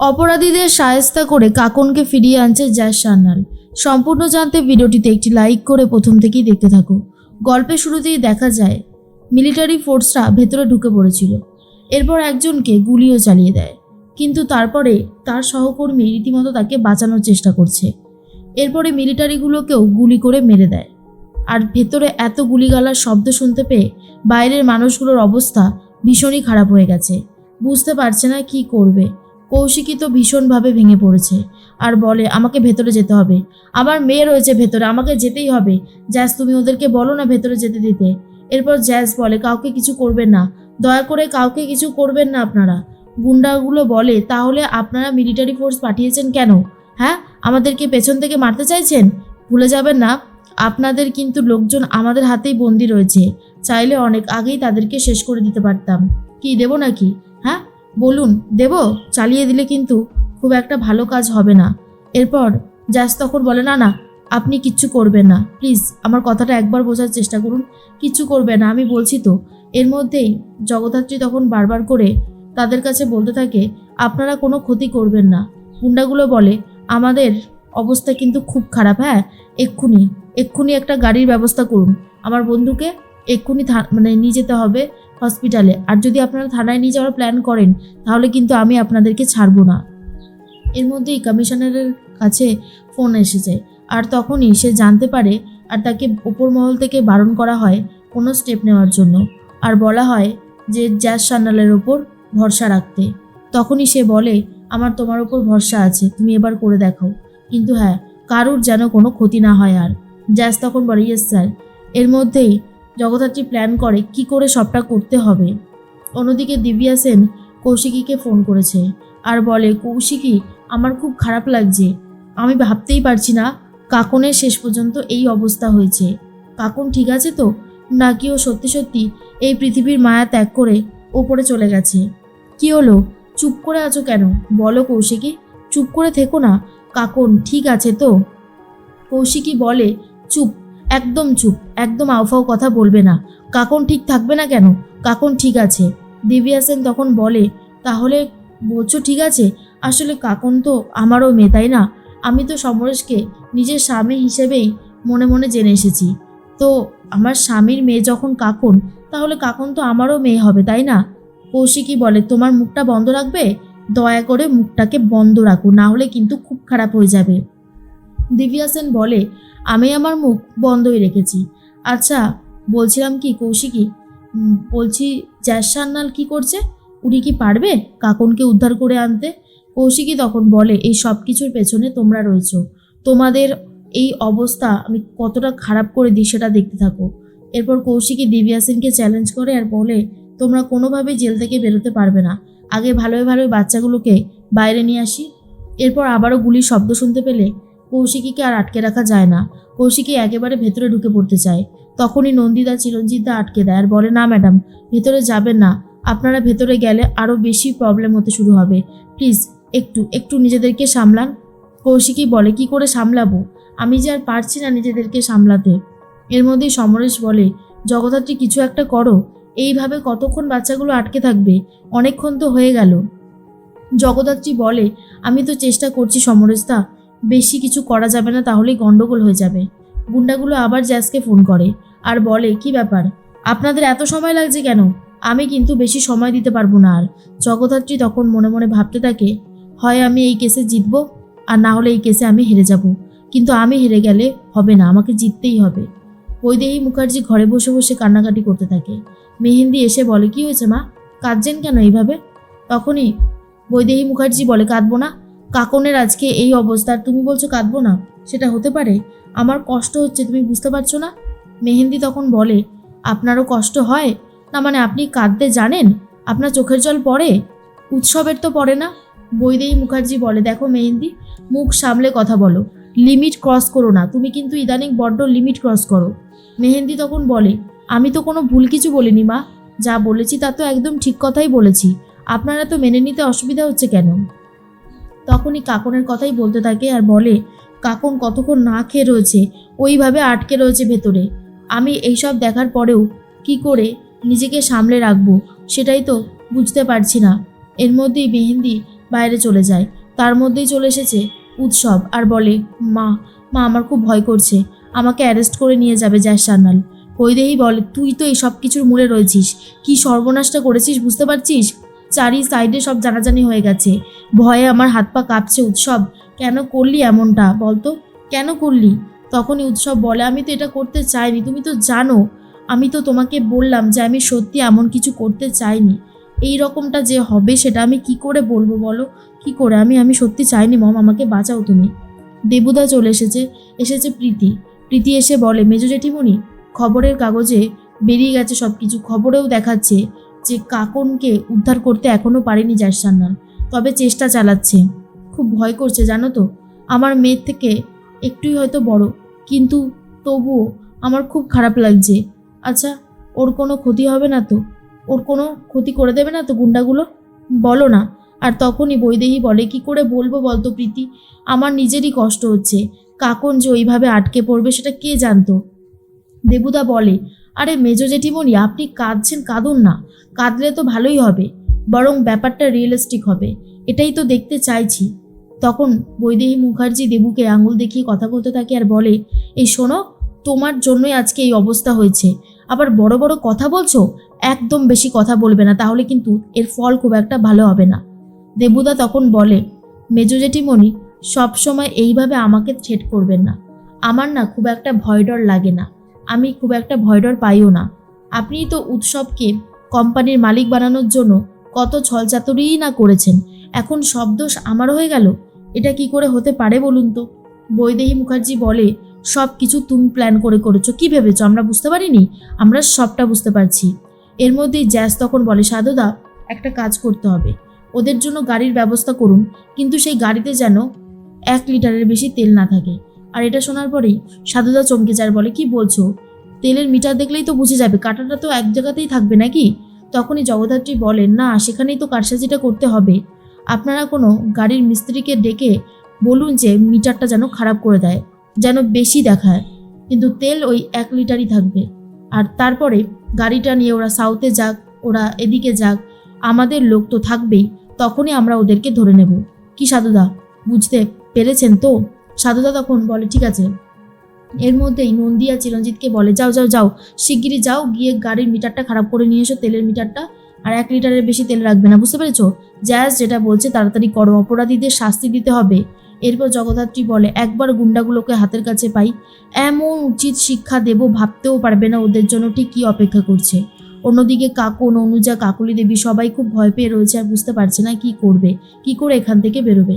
অপরাধীদের সায়স্তা করে কাকনকে ফিরিয়ে আনছে জ্যাস সান্যাল। সম্পূর্ণ জানতে ভিডিওটিতে একটি লাইক করে প্রথম থেকেই দেখতে থাকো। গল্পের শুরুতেই দেখা যায়, মিলিটারি ফোর্সরা ভেতরে ঢুকে পড়েছিল। এরপর একজনকে গুলিও চালিয়ে দেয়। কিন্তু তারপরে তার সহকর্মী রীতিমতো তাকে বাঁচানোর চেষ্টা করছে। এরপরে মিলিটারিগুলোকেও গুলি করে মেরে দেয়। আর ভেতরে এত গুলিগালার শব্দ শুনতে পেয়ে বাইরের মানুষগুলোর অবস্থা ভীষণই খারাপ হয়ে গেছে। বুঝতে পারছে না কি করবে। কৌশিকী তো ভীষণভাবে ভেঙে পড়েছে। আর বলে, আমাকে ভেতরে যেতে হবে। আমার মেয়ে রয়েছে ভেতরে, আমাকে যেতেই হবে। জ্যাস তুমি ওদেরকে বলো না ভেতরে যেতে দিতে। এরপর জ্যাস বলে, কাউকে কিছু করবেন না। দয়া করে কাউকে কিছু করবেন না আপনারা। গুন্ডাগুলো বলে, তাহলে আপনারা মিলিটারি ফোর্স পাঠিয়েছেন কেন? হ্যাঁ? আমাদেরকে পেছন থেকে মারতে চাইছেন? ভুলে যাবেন না? আপনাদের কিন্তু লোকজন আমাদের হাতেই বন্দি রয়েছে। চাইলে অনেক আগেই তাদেরকে শেষ করে দিতে পারতাম। কি, দেবো নাকি? হ্যাঁ? বলুন, দেব? চালিয়ে দিলে কিন্তু খুব একটা ভালো কাজ হবে না। এরপর জাস তখন বলে, না না, আপনি কিচ্ছু করবেন না। প্লিজ, আমার কথাটা একবার বোঝার চেষ্টা করুন। কিচ্ছু করবে না, আমি বলছি তো। এর মধ্যেই জগদ্ধাত্রী তখন বারবার করে তাদের কাছে বলতে থাকে, আপনারা কোনো ক্ষতি করবেন না। গুন্ডাগুলো বলে, আমাদের অবস্থা কিন্তু খুব খারাপ হ্যাঁ? এক্ষুনি এক্ষুনি একটা গাড়ির ব্যবস্থা করুন। আমার বন্ধুকে এক্ষুনি মানে নিয়ে যেতে হবে। হসপিটালে। আর যদি আপনারা থানায় নিয়ে যাওয়ার প্ল্যান করেন, তাহলে কিন্তু আমি আপনাদেরকে ছাড়বো না। এর মধ্যেই কমিশনারের কাছে ফোন এসে যায় আর তখনই সে জানতে পারে আর তাকে ওপর মহল থেকে বারণ করা হয় কোনো স্টেপ নেওয়ার জন্য। আর বলা হয় যে জ্যাজ সান্যালের ওপর ভরসা রাখতে। তখনই সে বলে, আমার তোমার ওপর ভরসা আছে, তুমি এবার করে দেখাও। কিন্তু হ্যাঁ কারুর যেন কোনো ক্ষতি না হয় আর। জ্যাজ তখন বলে, ইয়েস স্যার। এর মধ্যেই জগদ্ধাত্রী প্ল্যান করে কি করে সবটা করতে হবে। অন্যদিকে দিব্যা সেন কৌশিকীকে ফোন করেছে। আর বলে, কৌশিকী, আমার খুব খারাপ লাগছে। আমি ভাবতেই পারছি না কাকনের শেষ পর্যন্ত এই অবস্থা হয়েছে। কাকন ঠিক আছে তো? নাকি ও সত্যি সত্যি এই পৃথিবীর মায়া ত্যাগ করে ওপরে চলে গেছে? কি হলো? চুপ করে আছো কেন? বলো কৌশিকী, চুপ করে থেকো না। কাকন ঠিক আছে তো? কৌশিকী বলে, চুপ। একদম চুপ, একদম আউফাও কথা বলবে না। কাকন ঠিক থাকবে না কেন? কাকন ঠিক আছে। দিব্যা সেন তখন বলে, তাহলে বলছো ঠিক আছে? আসলে কাকন তো আমারও মেয়ে, তাই না? আমি তো সমরেশকে নিজের স্বামী হিসেবেই মনে মনে জেনে এসেছি। তো আমার স্বামীর মেয়ে যখন কাকন, তাহলে কাকন তো আমারও মেয়ে হবে, তাই না? কৌশিকী বলে, তোমার মুখটা বন্ধ রাখবে? দয়া করে মুখটাকে বন্ধ রাখো, না হলে কিন্তু খুব খারাপ হয়ে যাবে। দিব্যা সেন বলে, আমি আমার মুখ বন্ধই রেখেছি। আচ্ছা বলছিলাম কি কৌশিকী বলছি জ্যাস সান্যাল কি করছে? উনি কি পারবে কাকনকে উদ্ধার করে আনতে? কৌশিকী তখন বলে, এই সব কিছুর পেছনে তোমরা রয়েছ। তোমাদের এই অবস্থা আমি কতটা খারাপ করে দিই সেটা দেখতে থাকো। এরপর কৌশিকী দিব্যা সেনকে চ্যালেঞ্জ করে আর বলে, তোমরা কোনোভাবেই জেল থেকে বেরোতে পারবে না। আগে ভালোই বাচ্চাগুলোকে বাইরে নিয়ে আসি। এরপর আবারও গুলির শব্দ শুনতে পেলে কৌশিকীকে আর আটকে রাখা যায় না। কৌশিকী একেবারে ভেতরে ঢুকে পড়তে চায়। তখনই নন্দিতা চিরঞ্জিতদা আটকে দেয় আর বলে, না, ম্যাডাম, ভেতরে যাবেন না। আপনারা ভেতরে গেলে আরও বেশি প্রবলেম হতে শুরু হবে। প্লিজ, একটু একটু নিজেদেরকে সামলান। কৌশিকী বলে, কি করে সামলাবো? আমি যে আর পারছি না নিজেদেরকে সামলাতে। এর মধ্যেই সমরেশ বলে, জগদ্ধাত্রী, কিছু একটা করো। এইভাবে কতক্ষণ বাচ্চাগুলো আটকে থাকবে? অনেকক্ষণ তো হয়ে গেল। জগদ্ধাত্রী বলে, আমি তো চেষ্টা করছি সমরেশদা বেশি কিছু করা যাবে না, তাহলেই গন্ডগোল হয়ে যাবে। গুন্ডাগুলো আবার জ্যাসকে ফোন করে আর বলে, কি ব্যাপার? আপনাদের এত সময় লাগছে কেন? আমি কিন্তু বেশি সময় দিতে পারব না আর। জগদ্ধাত্রী তখন মনে মনে ভাবতে থাকে, হয় আমি এই কেসে জিতব আর না হলে এই কেসে আমি হেরে যাব। কিন্তু আমি হেরে গেলে হবে না, আমাকে জিততেই হবে। বৈদেহী মুখার্জি ঘরে বসে বসে কান্নাকাটি করতে থাকে। মেহেন্দি এসে বলে, কি হয়েছে মা? কাঁদছেন কেন এইভাবে? তখনই বৈদেহী মুখার্জি বলে, কাঁদবো না। কাকনের আজকে এই অবস্থা তুমি বলছো কাঁদবো না, সেটা হতে পারে। আমার কষ্ট হচ্ছে, তুমি বুঝতে পারছ না? মেহেন্দি তখন বলে, আপনারও কষ্ট হয়? না মানে আপনি কাঁদতে জানেন? আপনার চোখের জল পড়ে? উৎসবের তো পড়ে না? বৈদেহী মুখার্জি বলে, দেখো মেহেন্দি, মুখ সামলে কথা বলো। লিমিট ক্রস করো না, তুমি কিন্তু ইদানিং বড্ড লিমিট ক্রস করো। মেহেন্দি তখন বলে, আমি তো কোনো ভুল কিছু বলিনি মা, যা বলেছি তা তো একদম ঠিক কথাই বলেছি। আপনারা তো মেনে নিতে অসুবিধা হচ্ছে কেন? তখনই কাকনের কথাই বলতে থাকে আর বলে, কাকন কতক্ষণ না খেয়ে রয়েছে, ওইভাবে আটকে রয়েছে ভেতরে। আমি এইসব দেখার পরেও কি করে নিজেকে সামলে রাখব, সেটাই তো বুঝতে পারছি না। এর মধ্যেই মেহেন্দি বাইরে চলে যায়। তার মধ্যেই চলে এসেছে উৎসব আর বলে, মা মা, আমার খুব ভয় করছে। আমাকে অ্যারেস্ট করে নিয়ে যাবে জ্যাস সান্যাল বৈদেহী বলে, তুই তো এই সব কিছুর মূলে রয়েছিস। কি সর্বনাশটা করেছিস বুঝতে পারছিস? চারি সাইডে সব জানাজানি হয়ে গেছে। ভয়ে আমার হাত পা কাঁপছে উৎসব। কেন করলি এমনটা বলতো? কেন করলি? তখনই উৎসব বলে, আমি তো এটা করতে চাইনি, তুমি তো জানো। আমি তো তোমাকে বললাম যে আমি সত্যি এমন কিছু করতে চাইনি। এই রকমটা যে হবে সেটা আমি কি করে বলব বলো? কি করে? আমি আমি সত্যি চাইনি, মম, আমাকে বাঁচাও তুমি। দেবুদা চলে এসেছে এসেছে প্রীতি। প্রীতি এসে বলে, মেজো জেঠিমণি, খবরের কাগজে বেরিয়ে গেছে সব কিছু খবরেও দেখাচ্ছে। যে কাকনকে উদ্ধার করতে এখনও পারেনি জাসান্নাল তবে চেষ্টা চালাচ্ছে। খুব ভয় করছে, জানো তো? আমার মেয়ের থেকে একটুই হয়তো বড়, কিন্তু তবুও আমার খুব খারাপ লাগছে। আচ্ছা ওর কোনো ক্ষতি হবে না তো? ওর কোনো ক্ষতি করে দেবে না তো গুন্ডাগুলো? বলো না। আর তখনই বৈদেহী বলে, কি করে বলব বলতো প্রীতি? আমার নিজেরই কষ্ট হচ্ছে। কাকন যে ওইভাবে আটকে পড়বে, সেটা কে জানতো? দেবুদা বলে আরে মেজো জেঠিমণি, আপনি কাঁদছেন, কাঁদুন না। কাঁদলে তো ভালোই হবে, বরং ব্যাপারটা রিয়েলিস্টিক হবে। এটাই তো দেখতে চাইছি। তখন বৈদেহী মুখার্জি দেবুকে আঙুল দেখিয়ে কথা বলতে থাকে আর বলে, এই শোনো, তোমার জন্যই আজকে এই অবস্থা হয়েছে। আবার বড় বড় কথা বলছো? একদম বেশি কথা বলবে না, তাহলে কিন্তু এর ফল খুব একটা ভালো হবে না। দেবুদা তখন বলে, মেজো জেঠিমণি, সবসময় এইভাবে আমাকে থ্রেট করবেন না। আমার না খুব একটা ভয় ডর লাগে না। আমি খুব একটা ভয় ডর পাইও না। আপনি তো উৎসবকে কোম্পানির মালিক বানানোর জন্য কত ছলচাতুরিই না করেছেন। এখন সব দোষ আমার হয়ে গেল। এটা কি করে হতে পারে বলুন তো? বৈদেহী মুখার্জি বলে, সব কিছু তুমি প্ল্যান করে করেছ, কি ভেবেছো? আমরা বুঝতে পারিনি? আমরা সবটা বুঝতে পারছি। এর মধ্যেই জ্যাস তখন বলে, সাধুদা, একটা কাজ করতে হবে। ওদের জন্য গাড়ির ব্যবস্থা করুন, কিন্তু সেই গাড়িতে যেন এক লিটারের বেশি তেল না থাকে। আর এটা শোনার পরেই সাধুদা চমকে যায় আর বলে, কি বলছো? তেলের মিটার দেখলেই তো বুঝে যাবে, কাটাটা তো এক জায়গাতেই থাকবে নাকি? তখনই জগদ্ধাত্রী বলেন, না, সেখানেই তো কারসাজিটা করতে হবে। আপনারা কোনো গাড়ির মিস্ত্রিকে ডেকে বলুন যে মিটারটা যেন খারাপ করে দেয়, যেন বেশি দেখায়। কিন্তু তেল ওই এক লিটারই থাকবে। আর তারপরে গাড়িটা নিয়ে ওরা সাউথে যাক, ওরা এদিকে যাক, আমাদের লোক তো থাকবেই, তখনই আমরা ওদেরকে ধরে নেব। কি সাধুদা, বুঝতে পেরেছেন তো? সাধুদা তখন বলে, ঠিক আছে। এর মধ্যেই নন্দিয়া চিরঞ্জিতকে বলে, যাও যাও যাও, শিগগিরই যাও, গিয়ে গাড়ির মিটারটা খারাপ করে নিয়ে এসো, তেলের মিটারটা, আর এক লিটারের বেশি তেল রাখবে না, বুঝতে পেরেছ? জ্যাস যেটা বলছে, তাড়াতাড়ি করো, অপরাধীদের শাস্তি দিতে হবে। এরপর জগদ্ধাত্রী বলে, একবার গুন্ডাগুলোকে হাতের কাছে পাই, এমন উচিত শিক্ষা দেব, ভাবতেও পারবে না ওদের জন্য ঠিক কী অপেক্ষা করছে। অন্যদিকে কাকুন অনুজা, কাকুলি দেবী সবাই খুব ভয় পেয়ে রয়েছে, আর বুঝতে পারছে না কি করবে, কি করে এখান থেকে বেরোবে।